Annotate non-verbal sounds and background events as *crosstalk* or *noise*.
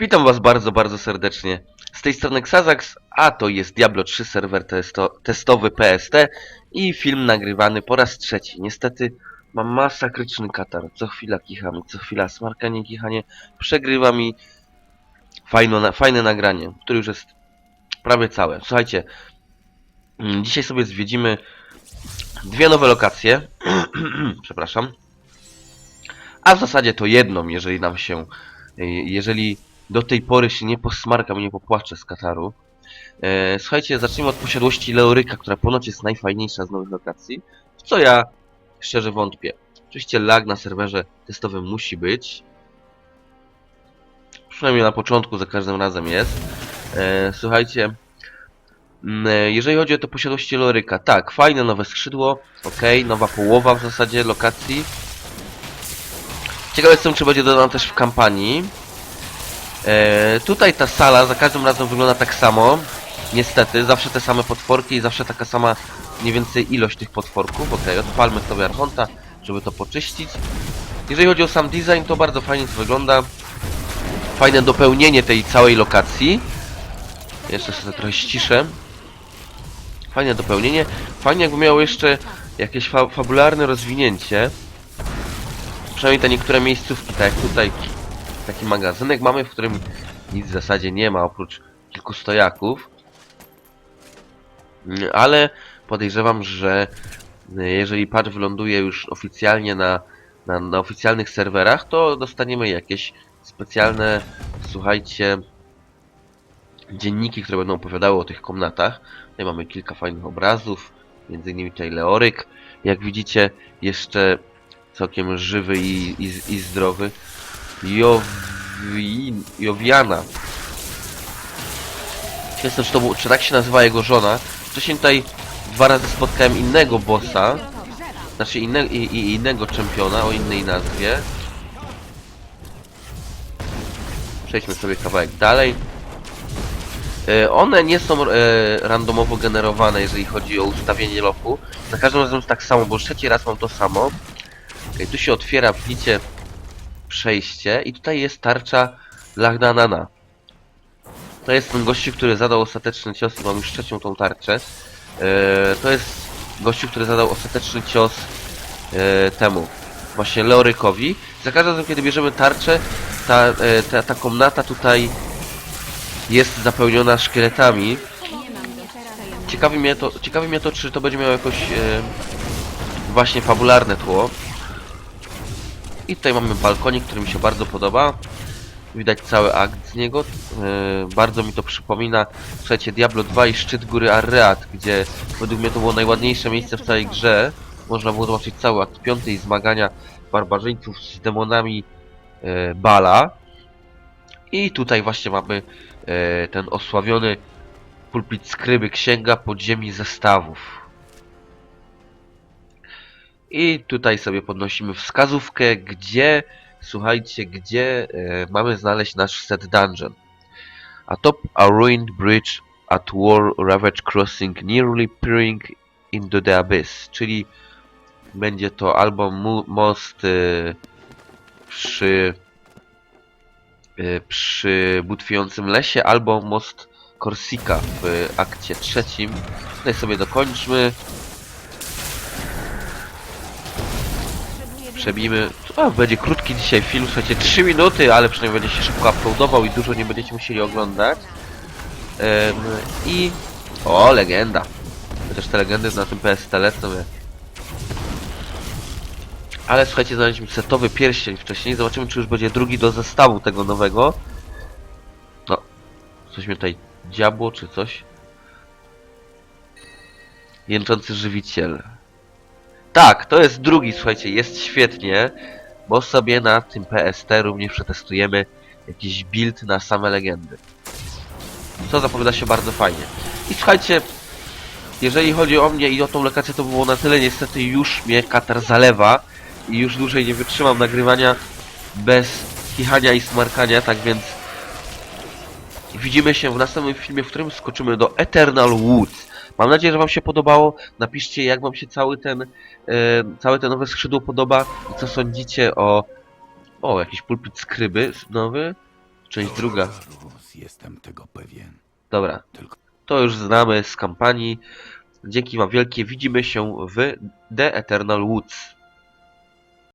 Witam Was bardzo, bardzo serdecznie. Z tej strony Xazax, a to jest Diablo 3 serwer testo testowy PST i film nagrywany po raz trzeci. Niestety mam masakryczny katar. Co chwila kicham, co chwila smarkanie, kichanie. Przegrywa mi fajno, na fajne nagranie, które już jest prawie całe. Słuchajcie, mm, dzisiaj sobie zwiedzimy dwie nowe lokacje. *clears throat* Przepraszam. A w zasadzie to jedną, jeżeli nam się, y, jeżeli do tej pory się nie posmarkam, nie popłaczę z Kataru. E, słuchajcie, zacznijmy od posiadłości Leoryka, która ponoć jest najfajniejsza z nowych lokacji, w co ja szczerze wątpię. Oczywiście lag na serwerze testowym musi być. Przynajmniej na początku, za każdym razem jest. E, słuchajcie, mm, e, jeżeli chodzi o te posiadłości Leoryka, tak, fajne nowe skrzydło, ok, nowa połowa w zasadzie lokacji. Ciekaw jestem, czy będzie dodana też w kampanii. E, tutaj ta sala za każdym razem wygląda tak samo. Niestety, zawsze te same potworki i zawsze taka sama mniej więcej ilość tych potworków. Ok, odpalmy sobie Archonta, żeby to poczyścić. Jeżeli chodzi o sam design, to bardzo fajnie to wygląda. Fajne dopełnienie tej całej lokacji. Jeszcze sobie trochę ściszę. Fajne dopełnienie. Fajnie jakby miało jeszcze jakieś fa fabularne rozwinięcie. Przynajmniej te niektóre miejscówki, tak jak tutaj taki magazynek mamy, w którym nic w zasadzie nie ma oprócz kilku stojaków. Mm, Ale podejrzewam, że y, jeżeli patch wyląduje już oficjalnie na, na, na oficjalnych serwerach, to dostaniemy jakieś specjalne, słuchajcie, dzienniki, które będą opowiadały o tych komnatach. Tutaj mamy kilka fajnych obrazów, między innymi tutaj Leoryk. Jak widzicie, jeszcze całkiem żywy i, i, i zdrowy. Jowi... Jowiana. Jestem, czy, to, był- czy tak się nazywa jego żona. Wcześniej tutaj dwa razy spotkałem innego bossa. Znaczy inne, i, i innego czempiona o innej nazwie. Przejdźmy sobie kawałek dalej. E, One nie są e, randomowo generowane, jeżeli chodzi o ustawienie loku. Za każdym razem jest tak samo, bo trzeci raz mam to samo. Okay, tu się otwiera, widzicie, przejście i tutaj jest tarcza Lagdanana. To jest ten gościu, który zadał ostateczny cios i mam już trzecią tą tarczę. E, to jest gościu, który zadał ostateczny cios e, temu, właśnie Leorykowi. Za każdym razem, kiedy bierzemy tarczę, ta, e, ta, ta komnata tutaj jest zapełniona szkieletami. Ciekawi mnie to, ciekawi mnie to czy to będzie miało jakoś właśnie fabularne tło. I tutaj mamy balkonik, który mi się bardzo podoba. Widać cały akt z niego. Yy, bardzo mi to przypomina, słuchajcie, Diablo 2 i szczyt góry Arreat, gdzie według mnie to było najładniejsze miejsce w całej grze. Można było zobaczyć cały akt piąty i zmagania barbarzyńców z demonami yy, Bala. I tutaj właśnie mamy yy, ten osławiony pulpit skryby księga podziemi zestawów. I tutaj sobie podnosimy wskazówkę, gdzie, słuchajcie, gdzie e, mamy znaleźć nasz set dungeon. Atop a ruined bridge at War Ravage Crossing, nearly peering into the abyss. Czyli będzie to albo most e, przy e, przy butwiejącym lesie, albo most Korsika w akcie trzecim. Tutaj sobie dokończmy. Przebijmy. Będzie krótki dzisiaj film, słuchajcie, 3 minuty, ale przynajmniej będzie się szybko uploadował i dużo nie będziecie musieli oglądać. I. O, legenda. Chociaż te legendy na tym PST lecą. jak- Ale słuchajcie, znaleźliśmy setowy pierścień wcześniej. Zobaczymy, czy już będzie drugi do zestawu tego nowego. No, coś mnie tutaj diabło, czy coś. Jęczący żywiciel. Tak, to jest drugi, słuchajcie, jest świetnie, bo sobie na tym PST również przetestujemy jakiś build na same legendy. Co zapowiada się bardzo fajnie. I słuchajcie, jeżeli chodzi o mnie i o tą lokację, to było na tyle, niestety już mnie katar zalewa i już dłużej nie wytrzymam nagrywania bez kichania i smarkania, tak więc widzimy się w następnym filmie, w którym skoczymy do Eternal Woods. Mam nadzieję, że Wam się podobało. Napiszcie, jak Wam się cały ten, e, całe te nowe skrzydło podoba i co sądzicie o... O, jakiś pulpit skryby nowy. Część druga. Jestem tego pewien. Dobra. Tylko- To już znamy z kampanii. Dzięki wam wielkie. Widzimy się w The Eternal Woods.